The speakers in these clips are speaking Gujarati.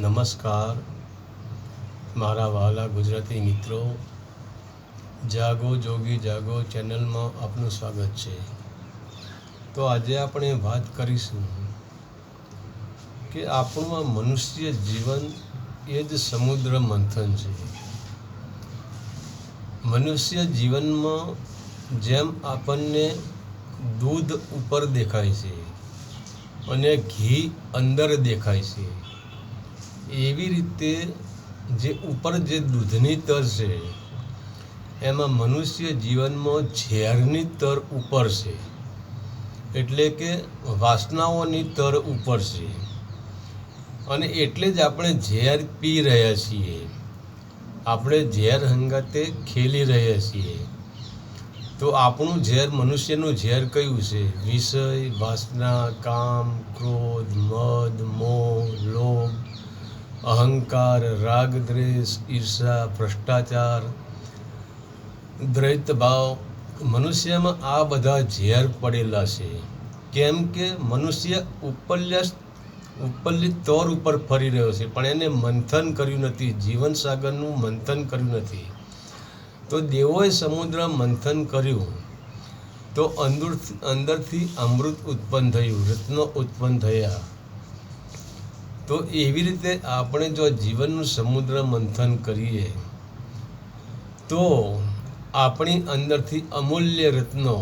નમસ્કાર. મારા વાલા ગુજરાતી મિત્રો, જાગો જોગી જાગો ચેનલમાં આપનું સ્વાગત છે. તો આજે આપણે વાત કરીશું કે આપણું આ મનુષ્ય જીવન એ જ સમુદ્ર મંથન છે. મનુષ્ય જીવનમાં જેમ આપણને દૂધ ઉપર દેખાય છે અને ઘી અંદર દેખાય છે. એવી રીતે જે ઉપર જે દૂધની તર છે, એમાં મનુષ્ય જીવનમાં ઝેરની તર ઉપર છે. એટલે કે વાસનાઓની તર ઉપર છે. અને એટલે જ આપણે ઝેર પી રહ્યા છીએ. આપણે ઝેર હંગાતે ખેલી રહ્યા છીએ. તો આપણું ઝેર, મનુષ્યનું ઝેર કયું છે? વિષય, વાસના, કામ, ક્રોધ, મદ, મોહ, લોભ અહંકાર, રાગ, દ્વેષ, ઈર્ષા, ભ્રષ્ટાચાર દ્વૈત ભાવ મનુષ્યમાં આ બધા ઝેર પડેલા છે. કેમ કે મનુષ્ય ઉપલ્ય ઉપલ્ય તોર ઉપર ફરી રહ્યો છે, પણ એને મંથન કર્યું નથી, જીવન સાગરનું મંથન કર્યું નથી. તો દેવોએ સમુદ્ર મંથન કર્યું, તો અંદર, અંદરથી અમૃત ઉત્પન્ન થયું, રત્નો ઉત્પન્ન થયા. તો એવી રીતે આપણે જો જીવનનું સમુદ્ર મંથન કરીએ, તો આપણી અંદરથી અમૂલ્ય રત્નો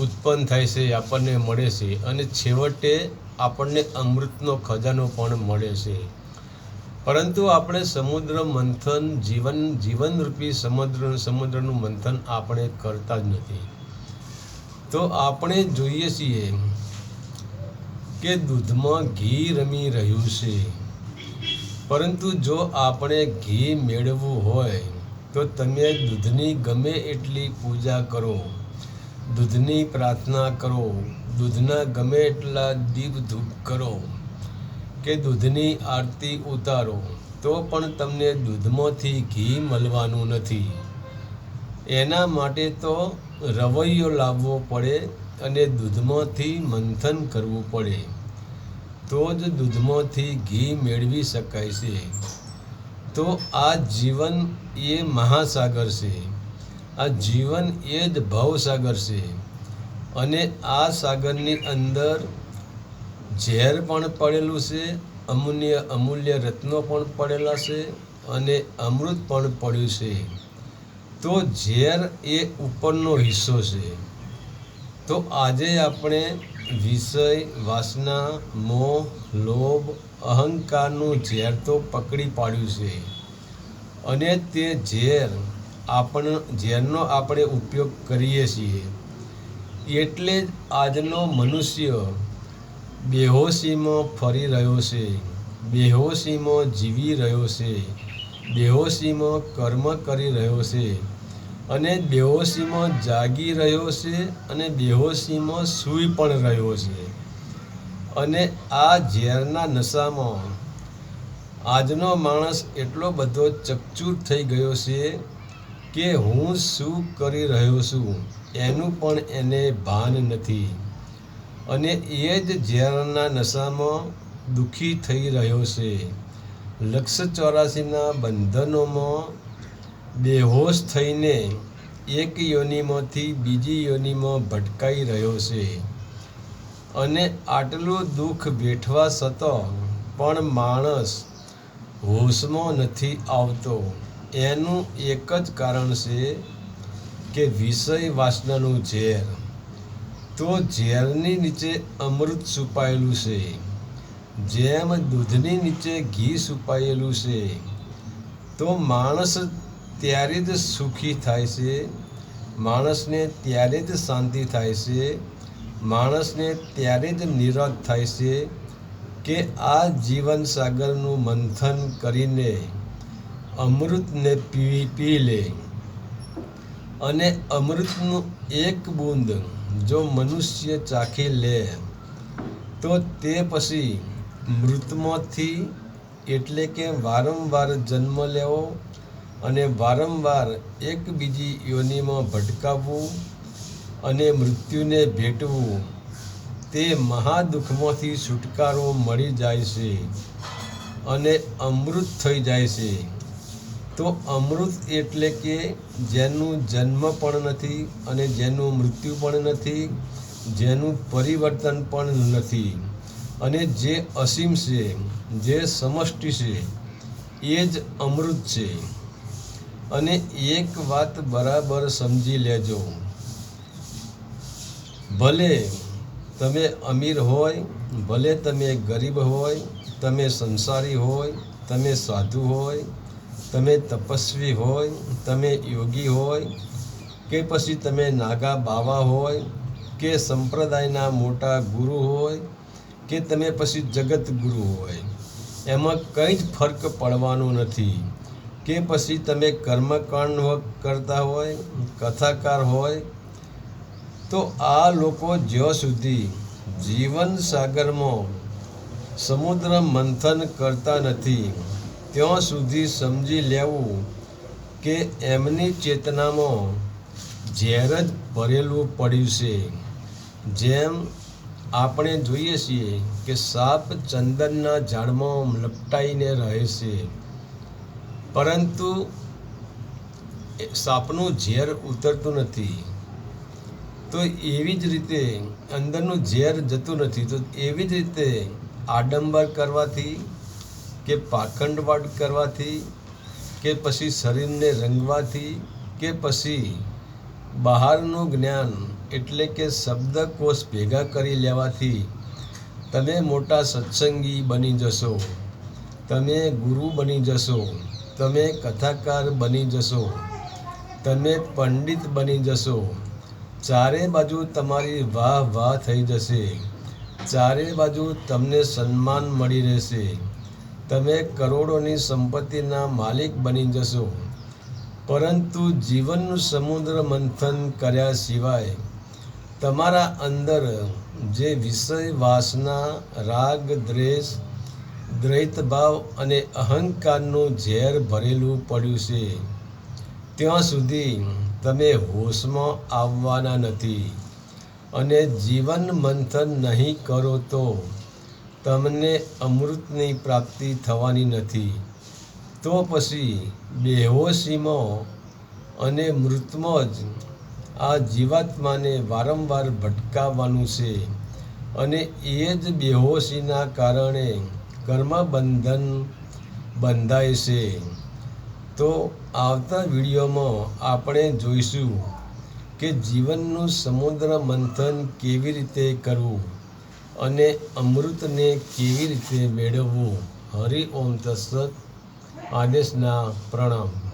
ઉત્પન્ન થાય છે, આપણને મળે છે અને છેવટે આપણને અમૃતનો ખજાનો પણ મળે છે. પરંતુ આપણે સમુદ્ર મંથન, જીવન, જીવનરૂપી સમુદ્ર, સમુદ્રનું મંથન આપણે કરતા જ નથી. તો આપણે જોઈએ છીએ કે દૂધમાં ઘી રમી રહ્યું છે. પરંતુ જો આપણે ઘી મેળવવું હોય, તો તમે દૂધની ગમે એટલી પૂજા કરો. દૂધની પ્રાર્થના કરો. દૂધના ગમે એટલા દીપ ધૂપ કરો કે દૂધની આરતી ઉતારો, તો પણ તમને દૂધમાંથી ઘી મળવાનું નથી. એના માટે તો રવૈયો લાવવો પડે અને દૂધમાંથી મંથન કરવું પડે, તો જ દૂધમાંથી ઘી મેળવી શકાય છે. તો આ જીવન એ મહાસાગર છે. આ જીવન એ જ ભવસાગર છે. અને આ સાગરની અંદર ઝેર પણ પડેલું છે, અમૂલ્ય અમૂલ્ય રત્નો પણ પડેલા છે અને અમૃત પણ પડ્યું છે. તો ઝેર એ ઉપરનો હિસ્સો છે. તો આજે આપણે વિષય, વાસના, મોહ, લોભ, અહંકારનું ઝેર તો પકડી પાડ્યું છે. અને તે ઝેર આપણ, ઝેરનો આપણે ઉપયોગ કરીએ છીએ. એટલે જ આજનો મનુષ્ય બેહોશીમાં ફરી રહ્યો છે. બેહોશીમાં જીવી રહ્યો છે. બેહોશીમાં કર્મ કરી રહ્યો છે. અને બેહોશીમાં જાગી રહ્યો છે અને બેહોશીમાં સૂઈ પણ રહ્યો છે. અને આ ઝેરના નશામાં આજનો માણસ એટલો બધો ચકચૂર થઈ ગયો છે કે હું શું કરી રહ્યો છું એનું પણ એને ભાન નથી. અને એ જ ઝેરના નશામાં દુઃખી થઈ રહ્યો છે. લક્ષ ચોરાસીના બંધનોમાં બેહોશ થઈને એક યોનિમાંથી બીજી યોનિમાં ભટકાઈ રહ્યો છે અને આટલું દુઃખ વેઠવા છતાં પણ માણસ હોશમાં નથી આવતો. એનું એક જ કારણ છે કે વિષય વાસનાનું ઝેર. તો ઝેરની નીચે અમૃત છુપાયેલું છે. જેમ દૂધની નીચે ઘી છુપાયેલું છે. તો માણસ ત્યારે જ સુખી થાય છે. માણસને ત્યારે જ શાંતિ થાય છે. માણસને ત્યારે જ નિરાશ થાય છે કે આ જીવન સાગરનું મંથન કરીને અમૃતને પી પી લે. અને અમૃતનું એક બૂંદ જો મનુષ્ય ચાખી લે, તો તે પછી મૃતમાંથી એટલે કે વારંવાર જન્મ લેવો અને વારંવાર એકબીજી યોનિમાં ભટકાવવું અને મૃત્યુને ભેટવું, તે મહાદુઃખમાંથી છુટકારો મળી જાય છે અને અમૃત થઈ જાય છે. તો અમૃત એટલે કે જેનું જન્મ પણ નથી અને જેનું મૃત્યુ પણ નથી, જેનું પરિવર્તન પણ નથી. અને જે અસીમ છે, જે સમષ્ટિ છે, એ જ અમૃત છે. અને એક વાત બરાબર સમજી લેજો. ભલે તમે અમીર હોય, ભલે તમે ગરીબ હોય, તમે સંસારી હોય, તમે સાધુ હોય, તમે તપસ્વી હોય, તમે યોગી હોય, કે પછી તમે નાગા બાવા હોય, કે સંપ્રદાયના મોટા ગુરુ હોય, કે તમે પછી જગત ગુરુ હોય, એમાં કંઈ જ ફરક પડવાનો નથી. કે પછી તમે કર્મકાંડ કરતા હોય, કથાકાર હોય, તો આ લોકો જ્યાં સુધી જીવન સાગરમાં સમુદ્ર મંથન કરતા નથી, ત્યાં સુધી સમજી લેવું કે એમની ચેતનામાં ઝેર જ ભરેલું પડ્યું છે. જેમ આપણે જોઈએ છીએ કે સાપ ચંદનના ઝાડમાં લપટાઈને રહે છે. પરંતુ સાપનું ઝેર ઉતરતું નથી. તો એવી જ રીતે અંદરનું ઝેર જતું નથી. તો એવી જ રીતે આડંબર કરવાથી કે પાખંડવાડ કરવાથી કે પછી શરીરને રંગવાથી કે પછી બહારનું જ્ઞાન એટલે કે શબ્દકોશ ભેગા કરી લેવાથી તમે મોટા સત્સંગી બની જશો. તમે ગુરુ બની જશો. તમે કથાકાર બની જશો. તમે પંડિત બની જશો. ચારે બાજુ તમારી વાહ વાહ થઈ જશે. ચારે બાજુ તમને સન્માન મળી રહેશે. તમે કરોડોની સંપત્તિના માલિક બની જશો. પરંતુ જીવનનું સમુદ્ર મંથન કર્યા સિવાય તમારા અંદર જે વિષય વાસના, રાગ, દ્વેષ દ્વૈત ભાવ અને અહંકારનું ઝેર ભરેલું પડ્યું છે. ત્યાં સુધી તમે હોશમાં આવવાના નથી અને જીવન મંથન નહીં કરો તો તમને અમૃતની પ્રાપ્તિ થવાની નથી. તો પછી બેહોશીમાં અને મૃતમાં જ આ જીવાત્માને વારંવાર ભટકાવવાનું છે અને એ જ બેહોશીના કારણે કર્મબંધન બંધાય છે. તો આવતા વિડીયોમાં આપણે જોઈશું કે જીવનનું સમુદ્ર મંથન કેવી રીતે કરવું અને અમૃતને કેવી રીતે મેળવવું. હરિ ઓમ તત્સત. આદેશના પ્રણામ.